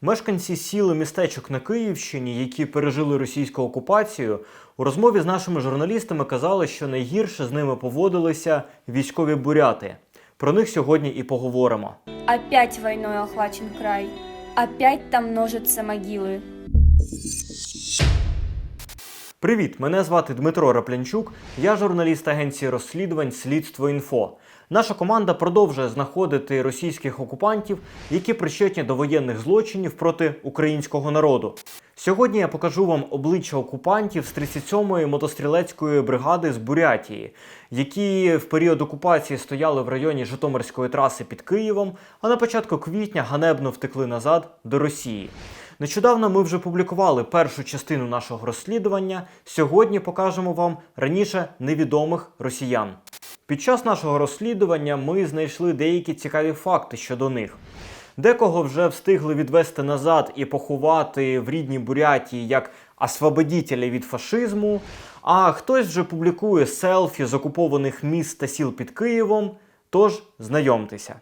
Мешканці сіл і містечок на Київщині, які пережили російську окупацію, у розмові з нашими журналістами казали, що найгірше з ними поводилися військові буряти. Про них сьогодні і поговоримо. Опять війною охвачен край. Опять там множаться могилы. Привіт, мене звати Дмитро Раплянчук. Я журналіст агенції розслідувань Слідство інфо. Наша команда продовжує знаходити російських окупантів, які причетні до воєнних злочинів проти українського народу. Сьогодні я покажу вам обличчя окупантів з 37-ї мотострілецької бригади з Бурятії, які в період окупації стояли в районі Житомирської траси під Києвом, а на початку квітня ганебно втекли назад до Росії. Нещодавно ми вже публікували першу частину нашого розслідування. Сьогодні покажемо вам раніше невідомих росіян. Під час нашого розслідування ми знайшли деякі цікаві факти щодо них. Декого вже встигли відвести назад і поховати в рідній Бурятії як освободітеля від фашизму, а хтось вже публікує селфі з окупованих міст та сіл під Києвом. Тож знайомтеся.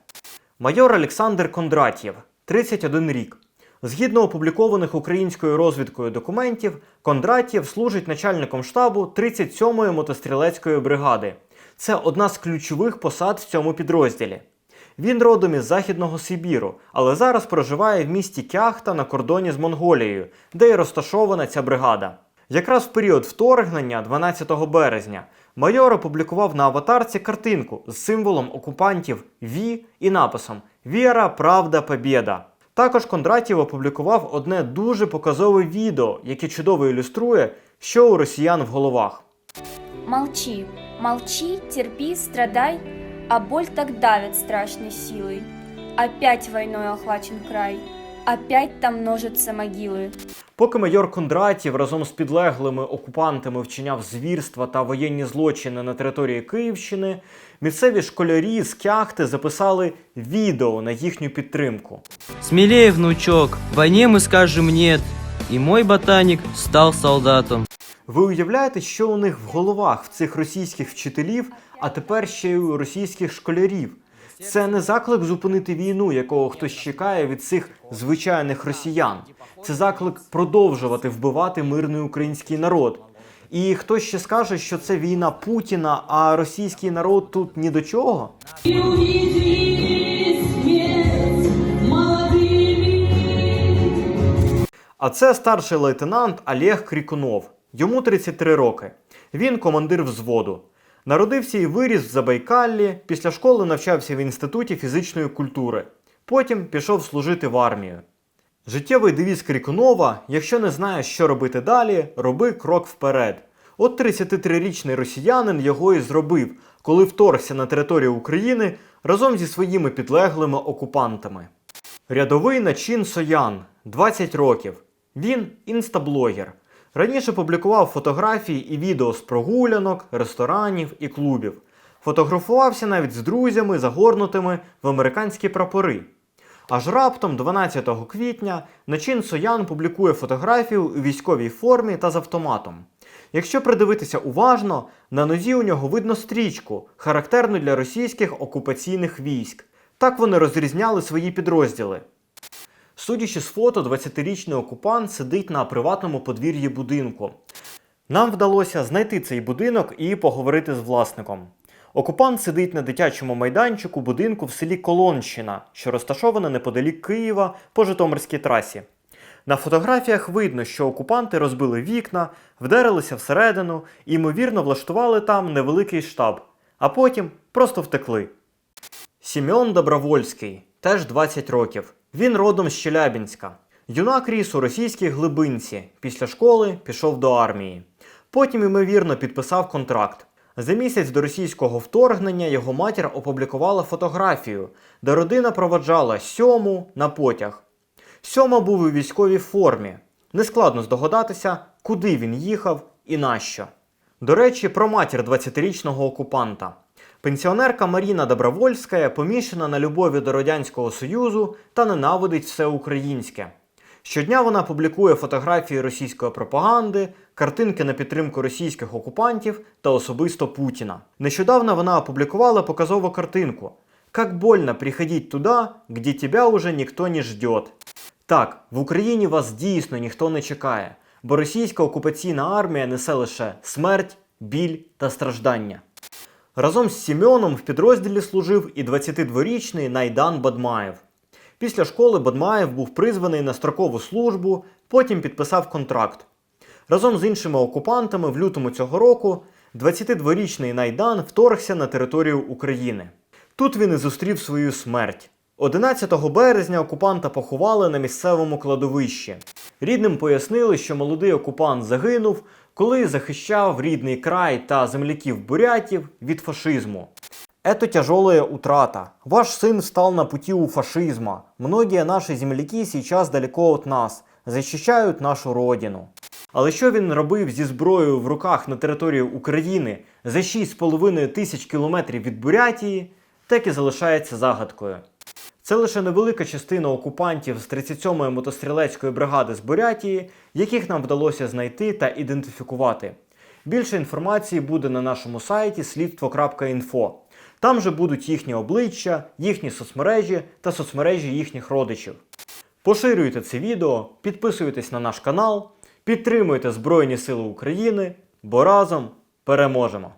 Майор Олександр Кондратєв, 31 рік. Згідно опублікованих українською розвідкою документів, Кондратєв служить начальником штабу 37-ї мотострілецької бригади. Це одна з ключових посад в цьому підрозділі. Він родом із Західного Сибіру, але зараз проживає в місті Кяхта на кордоні з Монголією, де й розташована ця бригада. Якраз в період вторгнення, 12 березня, майор опублікував на аватарці картинку з символом окупантів Ві і написом Віра, Правда, Побєда. Також Кондратів опублікував одне дуже показове відео, яке чудово ілюструє, що у росіян в головах. Молчи, молчи, терпи, страдай, а боль так давит страшной силой. Опять войной охвачен край. Опять там множатся могилы. Поки майор Кондратів разом з підлеглими окупантами вчиняв звірства та воєнні злочини на території Київщини, місцеві школярі з Кяхти записали відео на їхню підтримку. Смелее, внучок, войне мы скажем нет. И мой ботаник стал солдатом. Ви уявляєте, що у них в головах в цих російських вчителів, а тепер ще й у російських школярів? Це не заклик зупинити війну, якого хтось чекає від цих звичайних росіян. Це заклик продовжувати вбивати мирний український народ. І хтось ще скаже, що це війна Путіна, а російський народ тут ні до чого. А це старший лейтенант Олег Крікунов. Йому 33 роки. Він командир взводу. Народився і виріс в Забайкаллі. Після школи навчався в інституті фізичної культури. Потім пішов служити в армію. Життєвий девіз Крікунова: якщо не знаєш, що робити далі, роби крок вперед. От 33-річний росіянин його і зробив, коли вторгся на територію України разом зі своїми підлеглими окупантами. Рядовий начин Соян, 20 років. Він інстаблогер. Раніше публікував фотографії і відео з прогулянок, ресторанів і клубів. Фотографувався навіть з друзями, загорнутими в американські прапори. Аж раптом, 12 квітня, начин Соян публікує фотографію у військовій формі та з автоматом. Якщо придивитися уважно, на нозі у нього видно стрічку, характерну для російських окупаційних військ. Так вони розрізняли свої підрозділи. Судячи з фото, 20-річний окупант сидить на приватному подвір'ї будинку. Нам вдалося знайти цей будинок і поговорити з власником. Окупант сидить на дитячому майданчику будинку в селі Колонщина, що розташоване неподалік Києва по Житомирській трасі. На фотографіях видно, що окупанти розбили вікна, вдарилися всередину і, ймовірно, влаштували там невеликий штаб, а потім просто втекли. Сімеон Добровольський, теж 20 років. Він родом з Челябінська. Юнак ріс у російській глибинці. Після школи пішов до армії. Потім, ймовірно, підписав контракт. За місяць до російського вторгнення його матір опублікувала фотографію, де родина проводжала сьому на потяг. Сьома був у військовій формі. Нескладно здогадатися, куди він їхав і нащо. До речі, про матір 20-річного окупанта. Пенсіонерка Маріна Добровольська помішана на любові до Радянського Союзу та ненавидить все українське. Щодня вона публікує фотографії російської пропаганди, картинки на підтримку російських окупантів та особисто Путіна. Нещодавно вона опублікувала показову картинку. Как больно приходить туда, где тебя уже ніхто не ждет. Так, в Україні вас дійсно ніхто не чекає, бо російська окупаційна армія несе лише смерть, біль та страждання. Разом з Сімеоном в підрозділі служив і 22-річний Найдан Бадмаєв. Після школи Бадмаєв був призваний на строкову службу, потім підписав контракт. Разом з іншими окупантами в лютому цього року 22-річний Найдан вторгся на територію України. Тут він і зустрів свою смерть. 11 березня окупанта поховали на місцевому кладовищі. Рідним пояснили, що молодий окупант загинув, коли захищав рідний край та земляків бурятів від фашизму. Это тяжелая утрата. Ваш сын встал на пути у фашизма. Многие наши земляки сейчас далеко от нас, защищають нашу родину. Але що він робив зі зброєю в руках на території України за 6,5 тисяч кілометрів від Бурятії, так і залишається загадкою. Це лише невелика частина окупантів з 37-ї мотострілецької бригади з Бурятії, яких нам вдалося знайти та ідентифікувати. Більше інформації буде на нашому сайті слідство.інфо. Там же будуть їхні обличчя, їхні соцмережі та соцмережі їхніх родичів. Поширюйте це відео, підписуйтесь на наш канал, підтримуйте Збройні Сили України, бо разом переможемо!